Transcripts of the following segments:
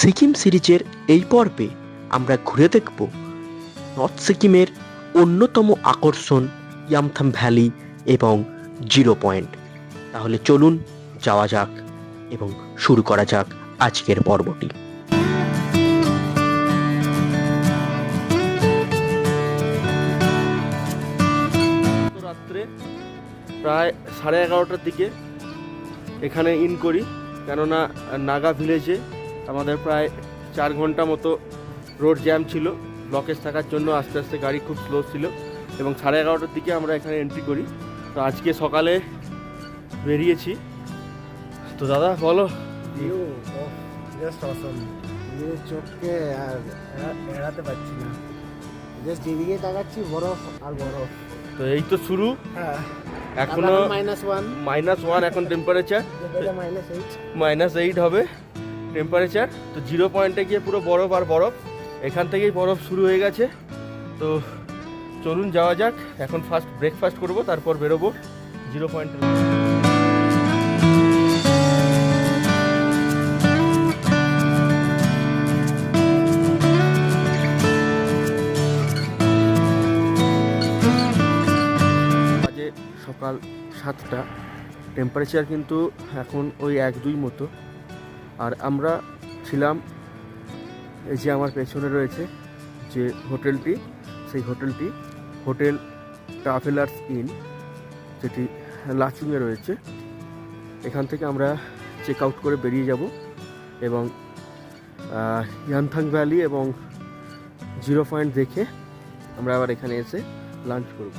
সিকিম সিরিজের এই পর্বে আমরা ঘুরে দেখব নর্থ সিকিমের অন্যতম আকর্ষণ ইয়ামথাম ভ্যালি এবং জিরো পয়েন্ট। তাহলে চলুন যাওয়া যাক এবং শুরু করা যাক আজকের পর্বটি। রাত্রে প্রায় সাড়ে এগারোটার দিকে এখানে ইন করি, কেননা নাগা ভিলেজে আমাদের প্রায় চার ঘণ্টা মতো রোড জ্যাম ছিল। ব্লকেজ থাকার জন্য আস্তে আস্তে গাড়ি খুব স্লো ছিল এবং সাড়ে এগারোটার দিকে আমরা এখানে এন্ট্রি করি। তো আজকে সকালে বেরিয়েছি। তো দাদা বলো। নিজের চোখকে আর এড়া- এড়াতে পারছি না। জাস্ট যেদিকে তাকাচ্ছি বরফ আর বরফ। তো এই তো শুরু। হ্যাঁ। এখনও মাইনাস ওয়ান মাইনাস ওয়ান এখন temperature minus eight minus eight হবে। টেম্পারেচার তো জিরো পয়েন্টে গিয়ে পুরো বরফ আর বরফ। এখান থেকেই বরফ শুরু হয়ে গেছে। তো চলুন যাওয়া যাক। এখন ফার্স্ট ব্রেকফাস্ট করব, তারপর বেরোবো জিরো পয়েন্টে সকাল সাতটা। টেম্পারেচার কিন্তু এখন ওই এক দুই মতো। আর আমরা ছিলাম এই যে আমার পেছনে রয়েছে যে হোটেলটি, সেই হোটেলটি হোটেল ট্রাভেলার্স ইন, যেটি লাচুংয়ে রয়েছে। এখান থেকে আমরা চেক আউট করে বেরিয়ে যাব এবং ইয়ানথাং ভ্যালি এবং জিরো পয়েন্ট দেখে আমরা আবার এখানে এসে লাঞ্চ করব।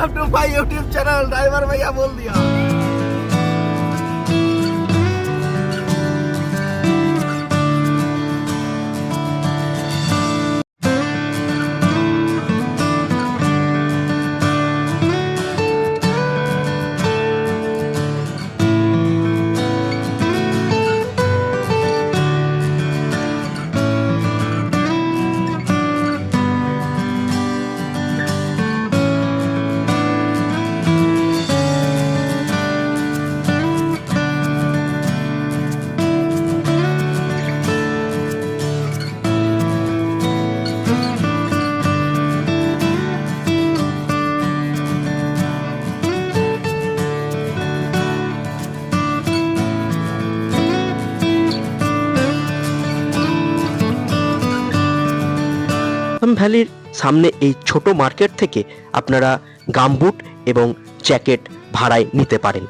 Welcome to my YouTube channel driver ভাইয়া বল দিয়া। ইয়ামথাম ভ্যালির সামনে এই ছোট মার্কেট থেকে আপনারা গামবুট এবং জ্যাকেট ভাড়ায় নিতে পারেন।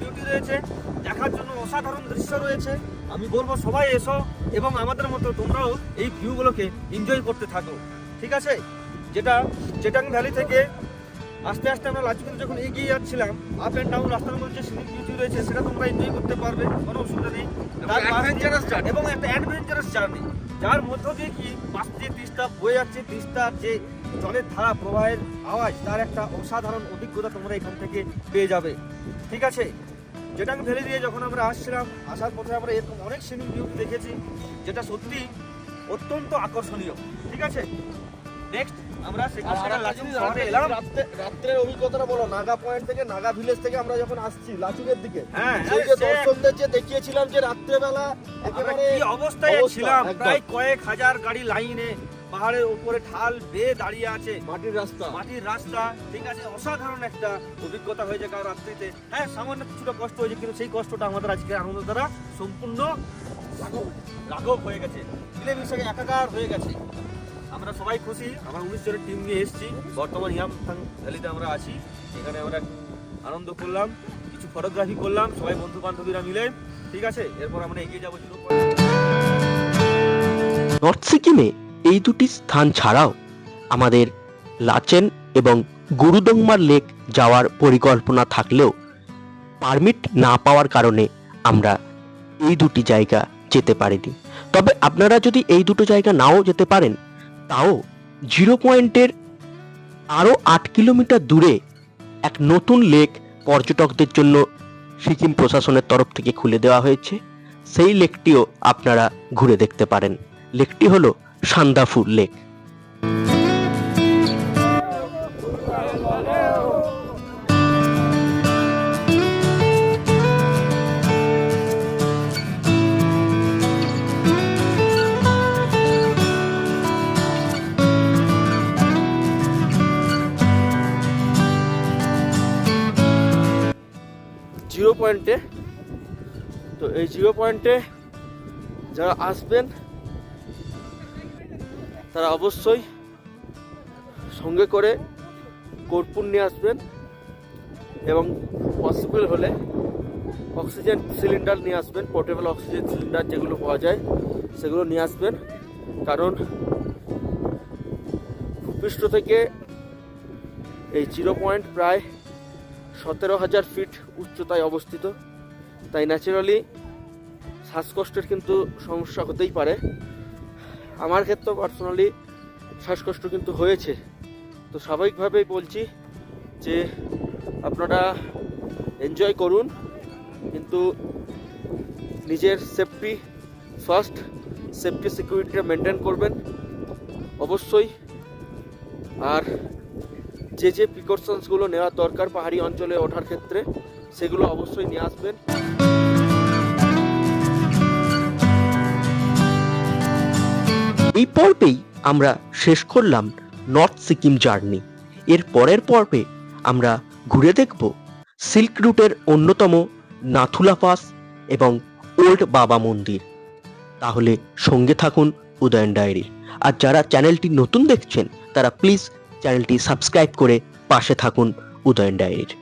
বিউটি রয়েছে দেখার জন্য অসাধারণ দৃশ্য রয়েছে। আমি বলব সবাই এসো এবং আমাদের মতো তোমরাও এই ভিউগুলোকে এনজয় করতে থাকো। ঠিক আছে? যেটা চেটাং ভ্যালি থেকে আস্তে আস্তে আমরা লাচুকুতে যখন এগিয়ে যাচ্ছিলাম আপ অ্যান্ড ডাউন রাস্তার মধ্যে যে সিনিক বিউটি রয়েছে সেটা তোমরা এনজয় করতে পারবে কোনো অসুবিধা নেই। এবং একটা অ্যাডভেঞ্চারাস জার্নি যার মধ্য দিয়ে কি পাশ দিয়ে তিস্তা বয়ে যাচ্ছে তিস্তার যে জলের ধারা প্রবাহের আওয়াজ তার একটা অসাধারণ অভিজ্ঞতা তোমরা এখান থেকে পেয়ে যাবে। ঠিক আছে? যেটা আমি ফেলে দিয়ে যখন আমরা আসছিলাম আসার পথে আমরা এরকম অনেক সিনিক বিউটি দেখেছি যেটা সত্যি অত্যন্ত আকর্ষণীয়। ঠিক আছে? নেক্সট আমরা রাত্রের অভিজ্ঞতাটা বলো নাগা পয়েন্ট থেকে নাগা ভিলেজ থেকে আমরা যখন আসছি লাচুকের দিকে হ্যাঁ সেই যে দর্শকদের যে দেখিয়েছিলাম যে রাত্রেবেলা একেবারে কি অবস্থায় ছিলাম? প্রায় কয়েক হাজার গাড়ি লাইনে পাহাড়ের উপরে ঢাল বেয়ে দাঁড়িয়ে আছে। মাটির রাস্তা। মাটির রাস্তা ঠিক আছে অসাধারণ একটা অভিজ্ঞতা হয়েছে কারও রাত্রিতে। হ্যাঁ সামান্য কিছুটা কষ্ট হয়েছে কিন্তু সেই কষ্টটা আমাদের আজকে আনন্দ দ্বারা সম্পূর্ণ লাঘব হয়ে গেছে। মিলেমিশে একাকার হয়ে গেছে। আমরা সবাই খুশি আমরা উনিশ জনের টিম নিয়ে এসেছি। বর্তমান ইয়ামথাং ভ্যালিতে আমরা আছি এখানে আমরা আনন্দ করলাম কিছু ফটোগ্রাফি করলাম সবাই বন্ধু বান্ধবীরা মিলে ঠিক আছে? এরপর আমরা এগিয়ে যাব নর্থ সিকিমে এই দুটি স্থান ছাড়াও আমাদের লাচেন এবং গুরুদংমার লেক যাওয়ার পরিকল্পনা থাকলেও পারমিট না পাওয়ার কারণে আমরা এই দুটি জায়গা যেতে পারিনি। তবে আপনারা যদি এই দুটো জায়গা নাও যেতে পারেন, তাও জিরো পয়েন্টের আরও আট কিলোমিটার দূরে এক নতুন লেক পর্যটকদের জন্য সিকিম প্রশাসনের তরফ থেকে খুলে দেওয়া হয়েছে। সেই লেকটিও আপনারা ঘুরে দেখতে পারেন। লেকটি হলো সান্দাফু লেক। জিরো পয়েন্টে। তো এই জিরো পয়েন্টে যারা আসবেন তারা অবশ্যই সঙ্গে করে কর্পূর নিয়ে আসবেন এবং পসিবল হলে অক্সিজেন সিলিন্ডার নিয়ে আসবেন পোর্টেবল অক্সিজেন সিলিন্ডার যেগুলো পাওয়া যায়, সেগুলো নিয়ে আসবেন। কারণ ভূপৃষ্ঠ থেকে এই জিরো পয়েন্ট প্রায় সতেরো হাজার ফিট উচ্চতায় অবস্থিত। তাই ন্যাচারালি শ্বাসকষ্টের কিন্তু সমস্যা হতেই পারে। আমার ক্ষেত্রেও পার্সোনালি শ্বাসকষ্ট কিন্তু হয়েছে। তো স্বাভাবিকভাবেই বলছি যে আপনারা এনজয় করুন, কিন্তু নিজের সেফটি ফার্স্ট সেফটি সিকিউরিটিটা মেনটেন করবেন অবশ্যই। আর যে যে প্রিকশনসগুলো নেওয়া দরকার পাহাড়ি অঞ্চলে ওঠার ক্ষেত্রে, সেগুলো অবশ্যই নিয়ে আসবেন। এই পর্বেই আমরা শেষ করলাম নর্থ সিকিম জার্নি। এর পরের পর্বে আমরা ঘুরে দেখব সিল্ক রুটের অন্যতম নাথুলা পাস এবং ওল্ড বাবা মন্দির। তাহলে সঙ্গে থাকুন উদয়ন ডায়েরির আর যারা চ্যানেলটি নতুন দেখছেন, তারা প্লিজ চ্যানেলটি সাবস্ক্রাইব করে পাশে থাকুন উদয়ন ডায়েরির।